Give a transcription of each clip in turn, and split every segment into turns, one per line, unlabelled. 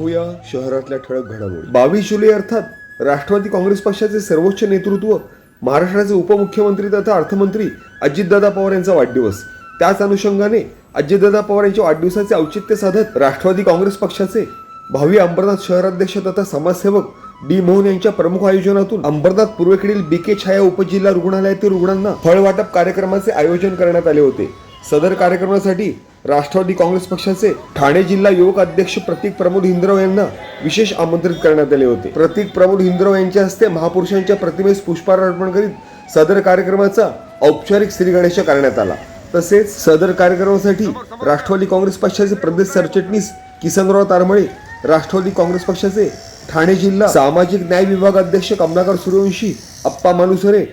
पाहूया शहरातल्या ठळक घडामोडी. बावीस जुलै अर्थात राष्ट्रवादी काँग्रेस पक्षाचे सर्वोच्च नेतृत्व महाराष्ट्राचे उपमुख्यमंत्री तथा अर्थमंत्री अजितदादा पवार यांचा वाढदिवस. त्याच अनुषंगाने अजितदादा पवार यांच्या वाढदिवसाचे औचित्य साधत राष्ट्रवादी काँग्रेस पक्षाचे भावी अंबरनाथ शहराध्यक्ष तथा समाजसेवक डी मोहन यांच्या प्रमुख आयोजनातून अंबरनाथ पूर्वेकडील बीके छाया उपजिल्हा रुग्णालयातील रुग्णांना फळ वाटप कार्यक्रमाचे आयोजन करण्यात आले होते. सदर कार्यक्रमासाठी राष्ट्रवादी काँग्रेस पक्षाचे ठाणे जिल्हा युवक अध्यक्ष प्रतीक प्रमोद हिंद्रव यांना विशेष आमंत्रित करण्यात आले होते. प्रतीक प्रमोद हिंद्रव यांच्या हस्ते महापुरुषांच्या प्रतिमेस पुष्पहार अर्पण करीत सदर कार्यक्रमाचा औपचारिक श्रीगणेश करण्यात आला. तसेच सदर कार्यक्रमासाठी राष्ट्रवादी काँग्रेस पक्षाचे प्रदेश सरचिटणीस किसनराव तारमळे राष्ट्रवादी काँग्रेस पक्षाचे ठाणे जिल्हा सामाजिक न्याय विभाग अध्यक्ष कमलाकर सूर्यवंशी अप्पा मालुसरे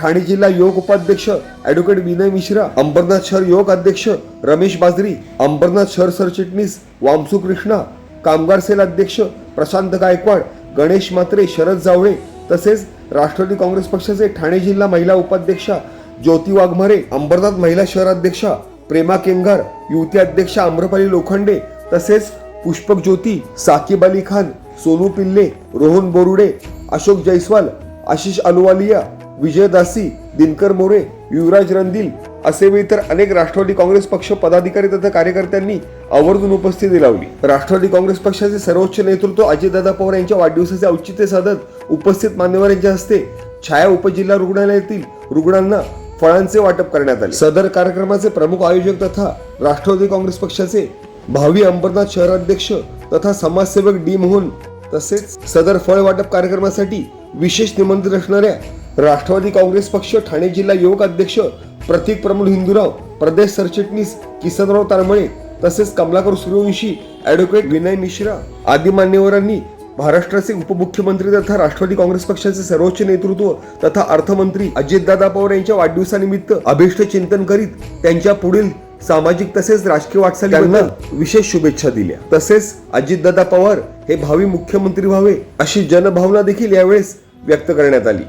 ठाणे जिल्हा योग उपाध्यक्ष ॲडव्होकेट विनय मिश्रा अंबरनाथ शहर योग अध्यक्ष रमेश बाजरी अंबरनाथ शहर सरचिटणीस वामसू कृष्णा कामगार सेल अध्यक्ष प्रशांत गायकवाड गणेश मात्रे शरद जावळे तसेच राष्ट्रवादी काँग्रेस पक्षाचे ठाणे जिल्हा महिला उपाध्यक्षा ज्योती वाघमारे अंबरनाथ महिला शहर अध्यक्षा प्रेमा केंगार युवती अध्यक्षा आम्रपाली लोखंडे तसेच पुष्पक ज्योती साकिब अली खान सोनू पिल्ले रोहन बोरुडे अशोक जयस्वाल आशिष अलुवालिया विजयदासी दिनकर मोरे युवराज रंदील असे व तर अनेक राष्ट्रवादी काँग्रेस पक्ष पदाधिकारी तथा कार्यकर्त्यांनी आवर्जून उपस्थिती लावली राष्ट्रवादी काँग्रेस पक्षाचे सर्वोच्च नेतृत्व अजितदादा पवार यांच्या वाढदिवसाचे औचित्य साधत उपस्थित मान्यवरांच्या हस्ते छाया उपजिल्हा रुग्णालयातील रुग्णांना फळांचे वाटप करण्यात आले. सदर कार्यक्रमाचे प्रमुख आयोजक तथा राष्ट्रवादी काँग्रेस पक्षाचे भावी अंबरनाथ शहराध्यक्ष तथा समाजसेवक डी मोहन तसेच सदर फळ वाटप कार्यक्रमासाठी विशेष निमंत्रित असणाऱ्या राष्ट्रवादी काँग्रेस पक्ष ठाणे जिल्हा युवक अध्यक्ष प्रतीक प्रमोद हिंदूराव प्रदेश सरचिटणीस किसनराव तारमळे तसेच कमलाकर सूर्यवंशी ॲडव्होकेट विनय मिश्रा आदी मान्यवरांनी महाराष्ट्राचे उपमुख्यमंत्री तथा राष्ट्रवादी काँग्रेस पक्षाचे सर्वोच्च नेतृत्व तथा अर्थमंत्री अजितदादा पवार यांच्या वाढदिवसानिमित्त अभिष्ट चिंतन करीत त्यांच्या पुढील सामाजिक तसेच राजकीय वाटचालींना विशेष शुभेच्छा दिल्या. तसेच अजितदादा पवार हे भावी मुख्यमंत्री व्हावे अशी जनभावना देखील यावेळेस व्यक्त करण्यात आली.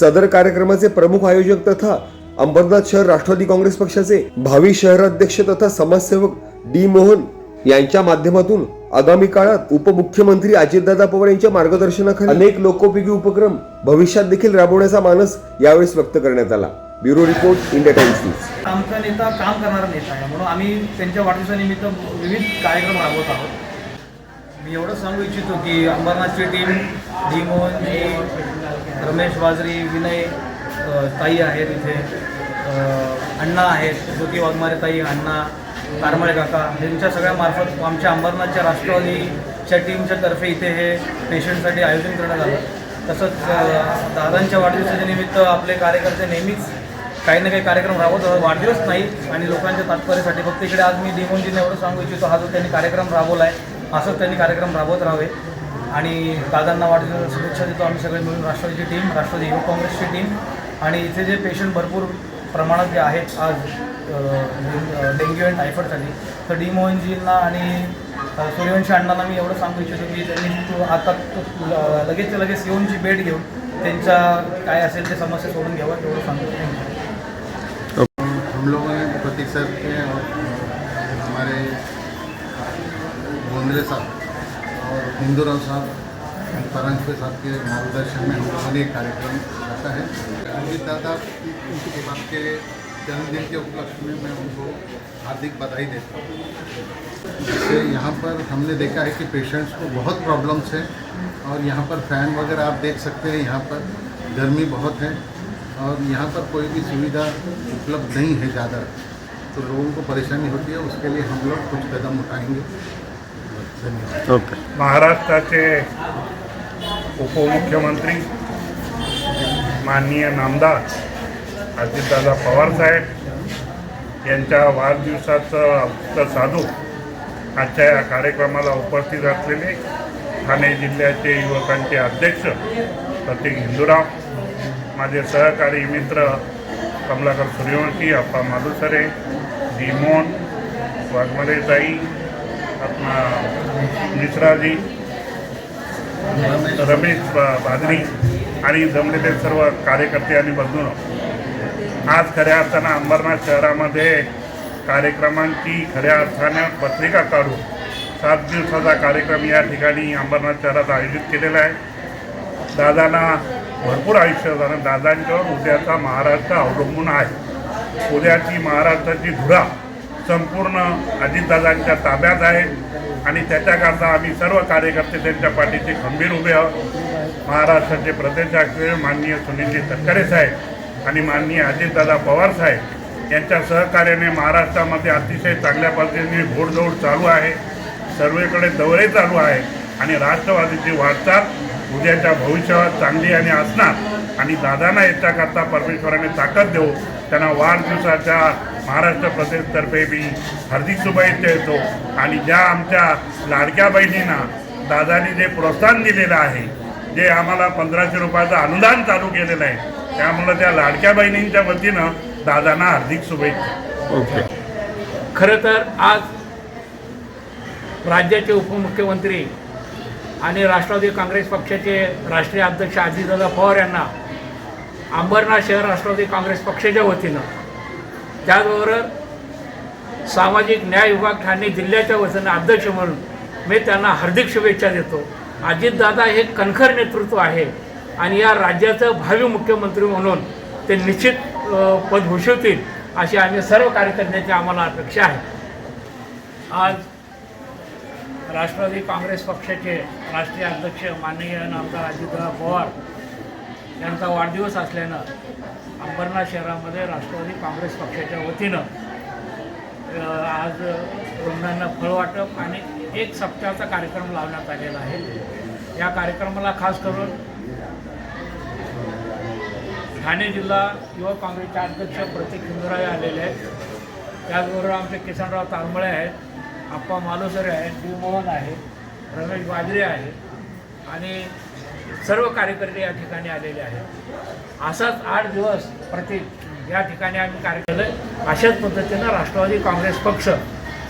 सदर कार्यक्रमाचे प्रमुख आयोजक तथा अंबरनाथ शहर राष्ट्रवादी काँग्रेस पक्षाचे भावी शहराध्यक्ष तथा समाजसेवक डी मोहन यांच्या माध्यमातून आगामी काळात उपमुख्यमंत्री अजितदादा पवार यांच्या मार्गदर्शनाखाली अनेक लोकोपयोगी उपक्रम भविष्यात देखील राबवण्याचा मानस यावेळेस व्यक्त करण्यात आला. Bureau report India Times news.
आमचा नेता काम करणारा नेता आहे. म्हणून आम्ही त्यांच्या वाढदिवसानिमित्त विविध कार्यक्रम राबवत आहोत. मी एवढं सांगू इच्छितो की अंबरनाथची टीम डी रमेश बाजरी विनय ताई आहेत इथे. अण्णा आहेत ज्योती वाघमारे ताई अण्णा कारमळे काका. यांच्या सगळ्यामार्फत आमच्या अंबरनाथच्या राष्ट्रवादीच्या टीमच्या तर्फे इथे हे पेशंटसाठी आयोजन करण्यात आलं. तसंच दादांच्या वाढदिवसाच्या निमित्त आपले कार्यकर्ते नेहमीच काही ना काही कार्यक्रम राबवत वाढदिवस नाही आणि लोकांच्या तात्पर्यासाठी. फक्त इकडे आज मी डिमोनजीने एवढं सांगू इच्छितो. हा जो त्यांनी कार्यक्रम राबवला आहे असंच त्यांनी कार्यक्रम राबवत राहावे. आणि दादांना वाढदिवसाच्या शुभेच्छा देतो आम्ही सगळे मिळून राष्ट्रवादीची टीम राष्ट्रवादी युवक काँग्रेसची टीम आणि इथे जे पेशंट भरपूर प्रमाणात जे आहेत आज डेंग्यू अँड टायफॉईडसाठी तर डी मोहनजींना आणि सूर्यवंशी अण्णांना मी एवढं सांगू इच्छितो की त्यांनी तो आता तो लगेच लगेच येऊनची भेट घेऊन त्यांच्या काय असेल ते समस्या सोडून घ्यावा एवढं सांगतो
हम लोगों ने प्रतीक सर के और हमारे गोंदले साहब और हिंदूराव साहब परांजपे साहब के मार्गदर्शन में हम लोगों ने एक कार्यक्रम रखा है। अमित दादा के बात के जन्मदिन के उपलक्ष्य में मैं उनको हार्दिक बधाई देता हूँ। जिससे यहाँ पर हमने देखा है कि पेशेंट्स को बहुत प्रॉब्लम्स हैं और यहाँ पर फ़ैन वगैरह आप देख सकते हैं यहाँ पर गर्मी बहुत है और यहाँ पर कोई भी सुविधा उपलब्ध नहीं है ज़्यादा। तो लोगों को परेशानी होती है, उसके लिए हम लोग कुछ कदम उठाएँगे।
ओके.
महाराष्ट्राचे उपमुख्यमंत्री माननीय नामदार अजितदादा पवारसाहेब यांच्या वाढदिवसाचं साधू आजच्या या कार्यक्रमाला उपस्थित असलेले ठाणे जिल्ह्याचे युवकांचे अध्यक्ष प्रतीक हिंदूराव माझे सहकारी मित्र कमलाकर सूर्यवंशी अप्पा मालुसरे भीमोन वाघमरेताई मिश्राजी रमेश बा- बाजरी आणि जमलेले सर्व कार्यकर्ते आणि बंधून. आज खऱ्या अर्थानं अंबरनाथ शहरामध्ये कार्यक्रमांची खऱ्या अर्थानं पत्रिका काढून सात दिवसाचा कार्यक्रम या ठिकाणी अंबरनाथ शहरात आयोजित केलेला आहे. दादांना भरपूर आयुष्य झालं दादांच्यावर उद्याचा महाराष्ट्र अवलंबून आहे. उद्याची महाराष्ट्राची धुरा संपूर्ण अजितदादांच्या ताब्यात आहे. आणि त्याच्याकरता आम्ही सर्व कार्यकर्ते त्यांच्या पाठीचे खंबीर उभे आहोत. महाराष्ट्राचे प्रदेशाध्यक्ष माननीय सुनीलजी तटकरे साहेब आणि माननीय अजितदादा पवार साहेब यांच्या सहकार्याने महाराष्ट्रामध्ये अतिशय चांगल्या पद्धतीने घोडदौड चालू आहे. सर्वेकडे दौरे चालू आहे. आणि राष्ट्रवादीची वाटचाल उद्याच्या भविष्यात चांगली आणि असणार. आणि दादांना याच्याकरता परमेश्वराने ताकद देऊ त्यांना वाढदिवसाच्या महाराष्ट्र प्रदेशतर्फे मी हार्दिक शुभेच्छा देतो. आणि ज्या आमच्या लाडक्या बहिणींना दादानी जे प्रोत्साहन दिलेलं आहे जे आम्हाला पंधराशे रुपयाचं अनुदान चालू केलेलं आहे त्यामुळं त्या लाडक्या बहिणींच्या वतीनं दादांना हार्दिक शुभेच्छा.
ओके.
खरं तर आज राज्याचे उपमुख्यमंत्री आणि राष्ट्रवादी काँग्रेस पक्षाचे राष्ट्रीय अध्यक्ष अजितदादा पवार यांना अंबरनाथ शहर राष्ट्रवादी काँग्रेस पक्षाच्या वतीनं त्याचबरोबर सामाजिक न्याय विभाग ठाणे जिल्ह्याच्या वतीनं अध्यक्ष म्हणून मी त्यांना हार्दिक शुभेच्छा देतो. अजितदादा हे कणखर नेतृत्व आहे आणि या राज्याचं भावी मुख्यमंत्री म्हणून ते निश्चित पद भूषवतील अशी आम्ही सर्व कार्यकर्त्यांची आम्हाला अपेक्षा आहे. आज राष्ट्रवादी काँग्रेस पक्षाचे राष्ट्रीय अध्यक्ष माननीय नामदार अजितदादा पवार यांचा वाढदिवस असल्यानं अंबरनाथ शहरामध्ये राष्ट्रवादी काँग्रेस पक्षाच्या वतीनं आज रुग्णांना फळवाटप आणि एक सप्ताहाचा कार्यक्रम लावण्यात आलेला आहे. या कार्यक्रमाला खास करून ठाणे जिल्हा युवक काँग्रेसचे अध्यक्ष प्रतीक हिंदुराय आलेले आहेत. त्याचबरोबर आमचे किसनराव तारमळे आहेत आप्पा मालोसरे आहेत डी मोहन आहे रमेश बाजरे आहे आणि सर्व कार्यकर्ते या ठिकाणी आलेले आहेत. असाच आठ दिवस प्रत्येक या ठिकाणी आम्ही कार्य केलं अशाच पद्धतीनं राष्ट्रवादी काँग्रेस पक्ष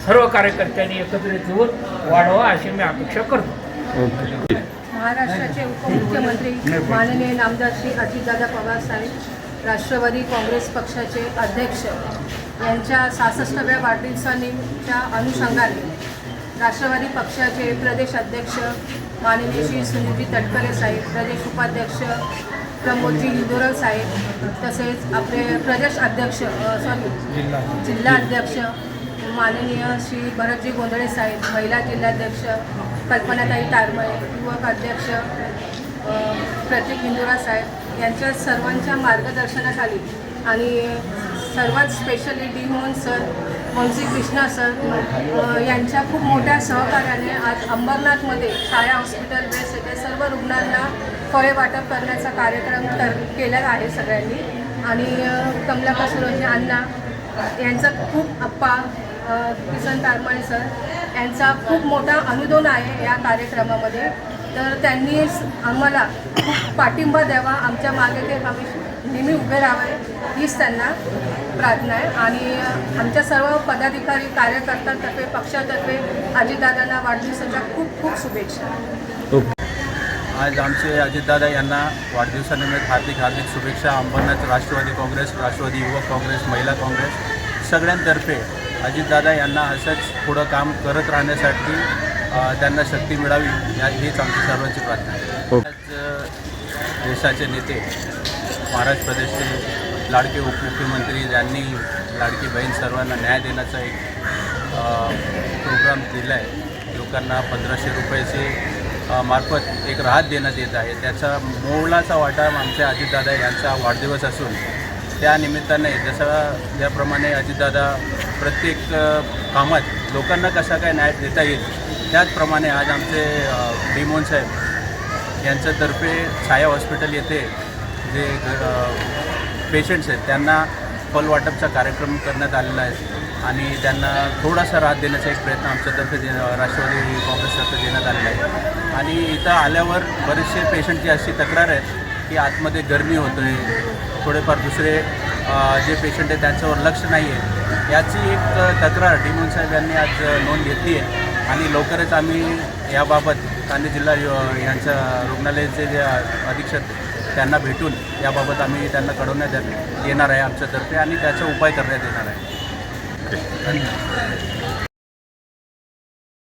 सर्व कार्यकर्त्यांनी एकत्रित येऊन वाढवा अशी मी अपेक्षा करतो.
महाराष्ट्राचे उपमुख्यमंत्री माननीय नामदार श्री अजितदादा पवार साहेब राष्ट्रवादी काँग्रेस पक्षाचे अध्यक्ष यांच्या सहासष्टाव्या वाढदिवसानिमित्तच्या अनुषंगाने राष्ट्रवादी पक्षाचे प्रदेश अध्यक्ष माननीय श्री सुनीलजी तटकरे साहेब प्रदेश उपाध्यक्ष प्रमोदजी हिंदुरल साहेब तसेच आपले प्रदेश अध्यक्ष सॉरी जिल्हा अध्यक्ष. माननीय श्री भरतजी गोंधळे साहेब महिला जिल्हाध्यक्ष कल्पनाताई तारमळे युवक अध्यक्ष प्रतीक हिंदुरा साहेब यांच्या सर्वांच्या मार्गदर्शनाखाली आणि सर्वात specially D Mohan sir Munshi Krishna sir यांच्या खूप मोठ्या सहकार्याने आज अंबरनाथमध्ये छाया हॉस्पिटल बेस येथे सर्व रुग्णांना फळे वाटप करण्याचा कार्यक्रम कर केलेला आहे सगळ्यांनी. आणि कमला कमलाका अण्णा यांचा खूप अप्पा किसन तारमाळे सर यांचा खूप मोठा अनुदान आहे या कार्यक्रमामध्ये. तर त्यांनी आम्हाला पाठिंबा द्यावा आमच्या मागे ते आम्ही नेहमी उभे राहावे हीच त्यांना प्रार्थना आहे. आणि आमच्या सर्व पदाधिकारी कार्यकर्त्यांतर्फे पक्षातर्फे अजितदादांना वाढदिवसाच्या खूप खूप शुभेच्छा.
आज आमचे अजितदादा यांना वाढदिवसानिमित्त हार्दिक हार्दिक शुभेच्छा. अंबरनाथ राष्ट्रवादी काँग्रेस राष्ट्रवादी युवक काँग्रेस महिला काँग्रेस सगळ्यांतर्फे अजितदादा यांना असंच पुढं काम करत राहण्यासाठी त्यांना शक्ती मिळावी. या हीच आमची सर्वांची प्रार्थना आहे. आज देशाचे नेते महाराष्ट्र प्रदेशचे लाडके उपमुख्यमंत्री ज्यांनी लाडकी बहीण सर्वांना न्याय देण्याचा एक प्रोग्राम दिला आहे लोकांना पंधराशे रुपयाचे मार्फत एक राहत देण्यात येत आहे. त्याचा मोलाचा वाटा आमच्या अजितदादा यांचा वाढदिवस असून त्या निमित्ताने जसं ज्याप्रमाणे अजितदादा प्रत्येक कामात लोकांना कसा काय न्याय देता येईल त्याचप्रमाणे आज आमचे डिमोन साहेब यांच्यातर्फे छाया हॉस्पिटल येथे जे पेशंट्स आहेत त्यांना फल वाटपचा कार्यक्रम करण्यात आलेला आहे. आणि त्यांना थोडासा राहत देण्याचा एक प्रयत्न आमच्यातर्फे दे राष्ट्रवादी काँग्रेसतर्फे देण्यात आलेला आहे. आणि इथं आल्यावर बरेचसे पेशंटची अशी तक्रार आहे की आतमध्ये गरमी होत आहे थोडेफार दुसरे जे पेशंट आहेत त्यांच्यावर लक्ष नाही आहे याची एक तक्रार डिमोन साहेब यांनी आज नोंद घेतली आहे. आणि लवकरच आम्ही याबाबत ठाणे जिल्हा यांच्या रुग्णालयाचे जे अधीक्षक त्यांना भेटून याबाबत आम्ही त्यांना कळवण्यात येणार आहे आमच्यातर्फे आणि त्याचा उपाय करण्यात येणार आहे. धन्यवाद.